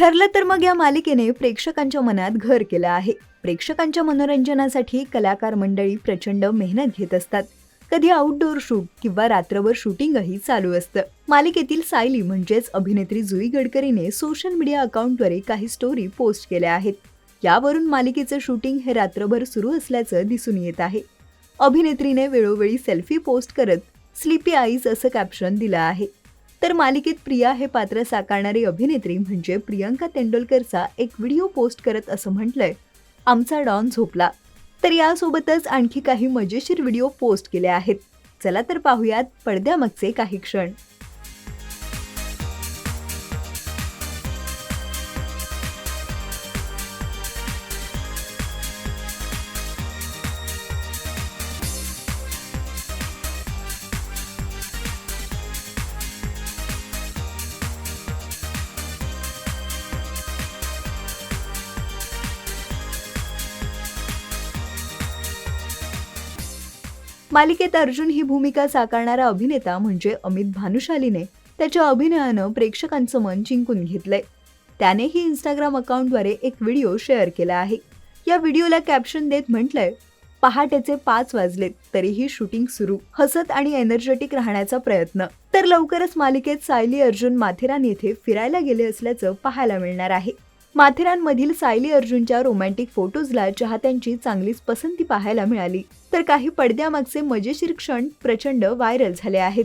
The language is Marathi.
ठरलं तर मग या मालिकेने प्रेक्षकांच्या मनात घर केलं आहे. प्रेक्षकांच्या मनोरंजनासाठी कलाकार मंडळी प्रचंड मेहनत घेत असतात. कधी आउटडोअर शूट किंवा रात्रभर शूटिंगही चालू असतं. मालिकेतील सायली म्हणजेच अभिनेत्री जुई गडकरीने सोशल मीडिया अकाउंटद्वारे काही स्टोरी पोस्ट केल्या आहेत. यावरून मालिकेचं शूटिंग हे रात्रभर सुरू असल्याचं दिसून येत आहे. अभिनेत्रीने वेळोवेळी सेल्फी पोस्ट करत स्लीपी आईज असं कॅप्शन दिलं आहे. तर मालिकेत प्रिया हे पात्र साकारणारी अभिनेत्री म्हणजे प्रियंका तेंडुलकरचा एक व्हिडिओ पोस्ट करत असं म्हटलंय. आमचा डॉन झोपला. तर यासोबतच आणखी काही मजेशीर व्हिडिओ पोस्ट केले आहेत. चला तर पाहूयात पडद्यामागचे काही क्षण. मालिकेत अर्जुन ही भूमिका साकारणारा अभिनेता म्हणजे अमित भानुशालीने त्याच्या अभिनयानं प्रेक्षकांचं मन जिंकून घेतलंय. त्यानेही इंस्टाग्राम अकाउंटद्वारे एक व्हिडिओ शेअर केला आहे. या व्हिडिओला कॅप्शन देत म्हटलंय पहाटेचे पाच वाजलेत तरीही शूटिंग सुरू हसत आणि एनर्जेटिक राहण्याचा प्रयत्न. तर लवकरच मालिकेत सायली अर्जुन माथेरान येथे फिरायला गेले असल्याचं पाहायला मिळणार आहे. माथेरानमधील सायली अर्जुनच्या रोमॅन्टिक फोटोजला चाहत्यांची चांगलीच पसंती पाहायला मिळाली. तर काही पडद्यामागचे मजेशीर क्षण प्रचंड व्हायरल झाले आहेत.